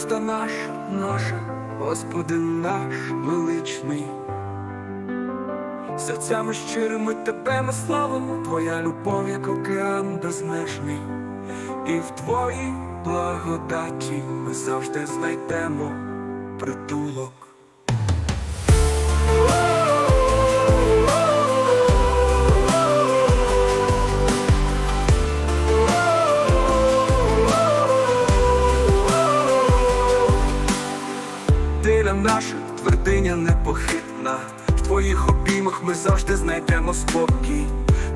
уста наш, наша, Господи наш величний. Серцями щирими тебе ми славимо, Твоя любов, як океан безмежний, і в Твоїй благодаті ми завжди знайдемо притулок. Наша твердиня непохитна. В твоїх обіймах ми завжди знайдемо спокій.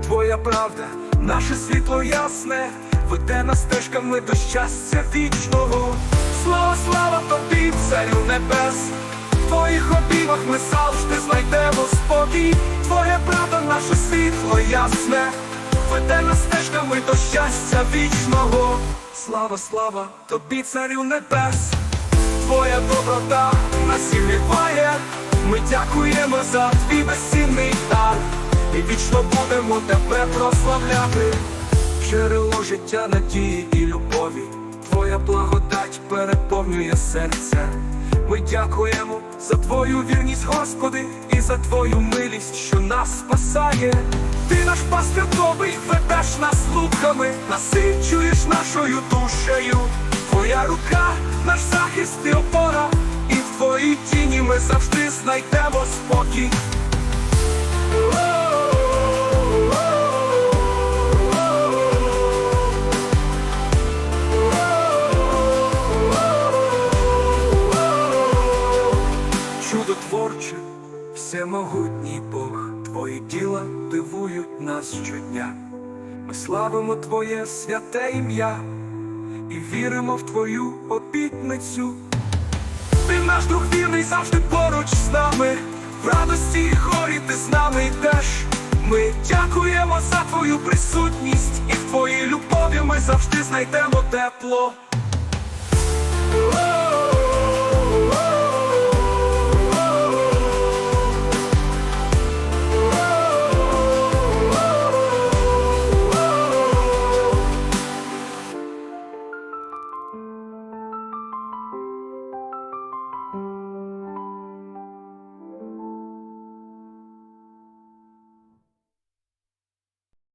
Твоя правда, наше світло ясне, веде нас стежками до щастя вічного. Слава, слава тобі, царю небес. В твоїх обіймах ми завжди знайдемо спокій. Твоя правда, наше світло ясне, веде нас стежками до щастя вічного. Слава, слава тобі, царю небес. Твоя доброта нас зігріває, ми дякуємо за твій безцінний дар. І вічно будемо тебе прославляти. Джерело життя, надії і любові. Твоя благодать переповнює серця Ми дякуємо за твою вірність, Господи, і за твою милість, що нас спасає. Ти наш пастир добрий, ведеш нас луками, насичуєш нашою душею. Твоя рука, наш захист і опора, і в твоїй тіні ми завжди знайдемо спокій. Чудотворче, всемогутній Бог, твої діла дивують нас щодня. Ми славимо Твоє святе ім'я і віримо в Твою обітницю. Ти наш друг вірний завжди поруч з нами. В радості і хорі ти з нами йдеш. Ми дякуємо за твою присутність, і в твоїй любові ми завжди знайдемо тепло.